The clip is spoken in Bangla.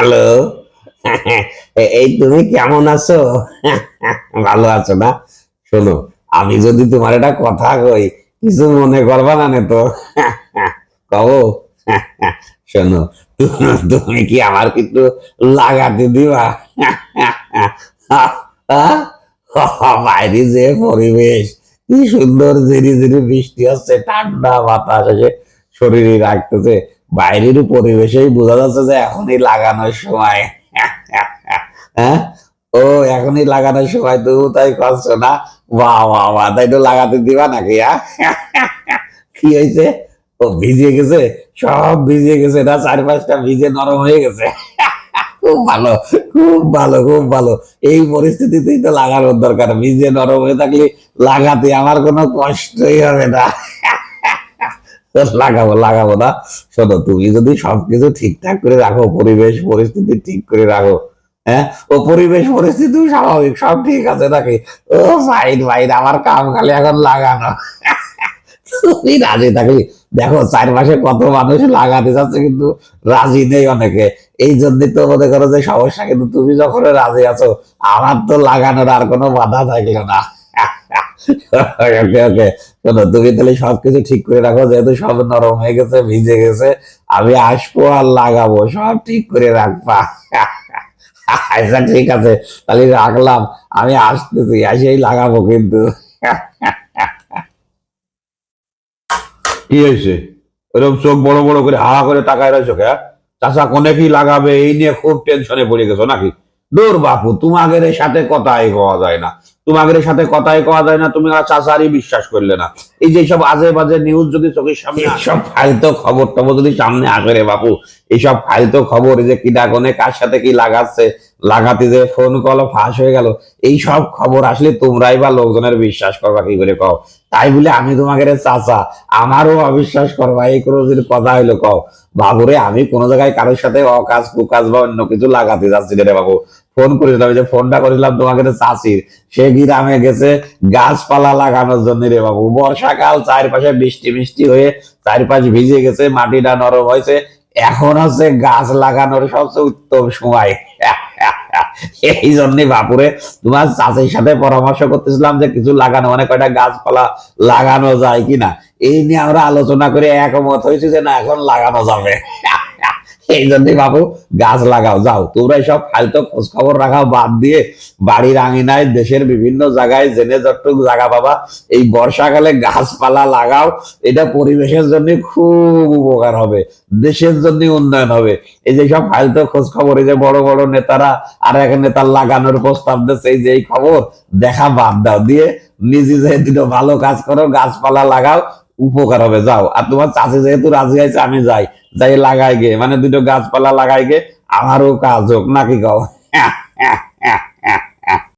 হ্যালো? এই তুমি কেমন আছো? ভালো আছো না? শোনো, আমি যদি তোমার একটা কথা কই, কিছু মনে করবা না তো। কব। শোনো, তুমি কি আমার কিন্তু লাগাতে দিবা? বাইরে যে পরিবেশ, কি সুন্দর ধীরে ধীরে বৃষ্টি হচ্ছে, ঠান্ডা বাতাস এসে শরীরে রাখতেছে। বাইরের পরিবেশেই বোঝা যাচ্ছে যে এখনই লাগানোর সময়। হ্যাঁ? ও, এখনই লাগানোর সময় তো তাই করছ না? বাহ বাহ বাহ, তাই তো লাগাতে দিবা নাকি হ্যাঁ? কি হয়েছে? ও ভিজে গেছে? সব ভিজে গেছে, না? চার পাঁচটা ভিজে নরম হয়ে গেছে। খুব ভালো খুব ভালো খুব ভালো। এই পরিস্থিতিতেই তো লাগানোর দরকার। ভিজে নরম হয়ে থাকলে লাগাতে আমার কোনো কষ্টই হবে না। লাগাবো লাগাবো না। শোনো, তুমি যদি সবকিছু ঠিকঠাক করে রাখো, পরিবেশ, পরিস্থিতি ঠিক করে রাখো হ্যাঁ? ও পরিবেশ, পরিস্থিতি স্বাভাবিক, সব ঠিক আছে নাকি? ও ফাইন ফাইন আমার কাম খালি এখন লাগানো। তুমি রাজি থাকলি? দেখো, চার মাসে কত মানুষ লাগাতে যাচ্ছে কিন্তু রাজি নেই অনেকে। এই জন্যই তো মনে করো যে সমস্যা, কিন্তু তুমি যখন রাজি আছো, আমার তো লাগানোর আর কোনো বাধা থাকল না। ওকে তুমি তাহলে সবকিছু ঠিক করে রাখো, যেহেতু সব নরম হয়ে গেছে, ভিজে গেছে, আমি আসব আর লাগাবো, সব ঠিক করে রাখবা। আচ্ছা ঠিক আছে, তাহলে রাখলাম, আমি আসতেছি, এসেই লাগাবো কিন্তু। কি হয়েছে? ওরকম চোখ বড় বড় করে করে তাকায় চাষা কোনে কি লাগাবে? এই নিয়ে খুব টেনশনে পড়ে গেছো নাকি? দূর বাপু, তোমাদের সাথে কথাই কওয়া যায় না। তোমাদের সাথে কথাই কওয়া যায় না, তুমি আর চাষারই বিশ্বাস করলে না। এই যে সব আজে বাজে নিউজ যদি চোখের সামনে এইসব ফালতু খবর টবর যদি সামনে আসে রে বাপু, এইসব ফালতু খবর যে কিনা কোনে কার সাথে কি লাগাচ্ছে, লাগাতে যে ফোন কল ফাঁস হয়ে গেল এই সব খবর আসলে তোমরাই বা লোকজনের বিশ্বাস করবা, কি করে কও? তাই বলে আমি তোমাকে চাচা, আমারও অবিশ্বাস করবা, এই কোনো যদি কথা হইল কও। বাবুরে, আমি কোনো জায়গায় কারোর সাথে অকাজ কুকাজ বা অন্য কিছু লাগাতে যাচ্ছি রে বাবু ফোন করেছিলাম যে ফোনটা করেছিলাম তোমাকে রে চাচির সে গ্রামে গেছে, গাছপালা লাগানোর জন্য রে বাবু। বর্ষাকাল, চারপাশে বৃষ্টি মিষ্টি হয়ে চারপাশ ভিজে গেছে, মাটিটা নরম হয়েছে। এখন হচ্ছে গাছ লাগানোর সবচেয়ে উত্তম সময়। এই জন্যই বাপুরে তোমার চাষের সাথে পরামর্শ করতেছিলাম যে কিছু লাগানো মানে কয়টা গাছপালা লাগানো যায় কিনা। এই নিয়ে আমরা আলোচনা করে একমত হয়েছি যে না, এখন লাগানো যাবে। এই জন্যই বাবু গাছ লাগাও, যাও। তোমরা সব ফালতু খোঁজ খবর রাখাও বাদ দিয়ে বাড়ির আঙিনায় দেশের বিভিন্ন জায়গায় জেনে যতটুক জায়গা পাবা, এই বর্ষাকালে গাছপালা লাগাও, এটা পরিবেশের জন্য খুব উপকার হবে, দেশের জন্য উন্নয়ন হবে। এই যে সব ফালতু খোঁজ খবর এই যে বড় বড় নেতারা আর এক নেতার লাগানোর প্রস্তাব দিচ্ছে, এই যে এই খবর, দেখা বাদ দাও। দিয়ে নিজে যে দুটো ভালো কাজ করো, গাছপালা লাগাও উপকার হবে, যাও। আর তোমার চাষি যেহেতু রাজি আছে আমি যাই। যাই লাগাই গে মানে দুটো গাছপালা লাগাই গে, আমারও কাজ হোক, নাকি কও?